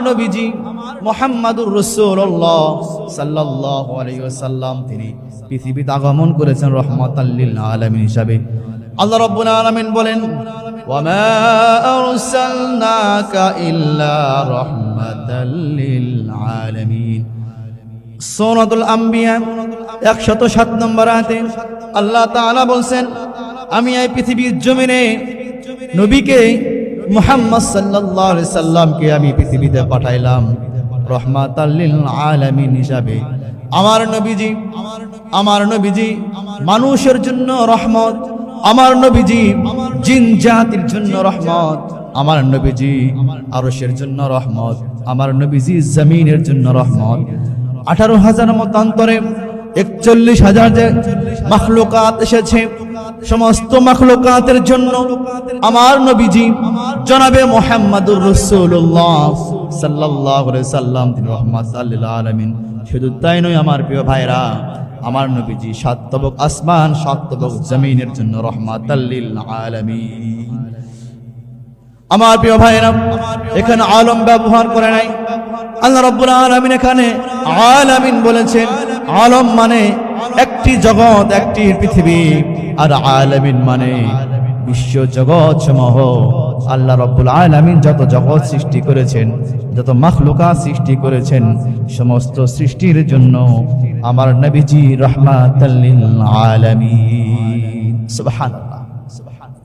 নবীজি মোহাম্মদুর রসুল্লাহ সাল্লাহ আলাইসাল্লাম তিনি পৃথিবীতে আগমন করেছেন রহমতাল্লিল আলমিন হিসাবে আল্লাহ রব্বুল আলমিন বলেন وما أرسلناك إلا رحمة للعالمين সৌনদুল আম্বিয়া একশত সাত নম্বর আয়াতে আল্লাহ তাআলা বলছেন আমি এই পৃথিবীর জমিনে নবীকে মুহাম্মদ আলাইহি সাল্লামকে আমি পৃথিবীতে পাঠাইলাম রহমাতাল্লিল আলামিন হিসাবে। আমার নবীজি আমার নবীজি মানুষের জন্য রহমত, আমার নবীজি জিন জাতির জন্য রহমত, আমার নবীজি আরশের জন্য রহমত, আমার নবীজি জমিনের জন্য রহমত। আঠারো হাজার মতান্তরে একচল্লিশ হাজার যে মাখলুকাত এসেছে, সমস্ত মাখলুকাতের জন্য আমার নবীজি জনাবে মোহাম্মদুর রসুল্লাহ সাল্লাহ সাল্লাম, তিনি রহমত আল্লাহ আলমিন। শুধু তাই নয়, আমার প্রিয় ভাইরা, আমার নবীজি সাতবক আসমান সাতবক জমিনের জন্য রহমত আলমিন। আমার প্রিয় ভাইরা, এখানে আলম ব্যবহার করে নাই। আল্লাহ রব্বুল আলামিন এখানে আলামিন বলেছেন, আলম মানে একটি জগৎ, একটি পৃথিবী। আর আলামিন মানে বিশ্ব জগৎ সমূহ আল্লাহ রব্বুল আলামিন যত জগৎ সৃষ্টি করেছেন, যত মখলুকা সৃষ্টি করেছেন, সমস্ত সৃষ্টির জন্য আমার নবীজি রহমাত আলমী সুবাহ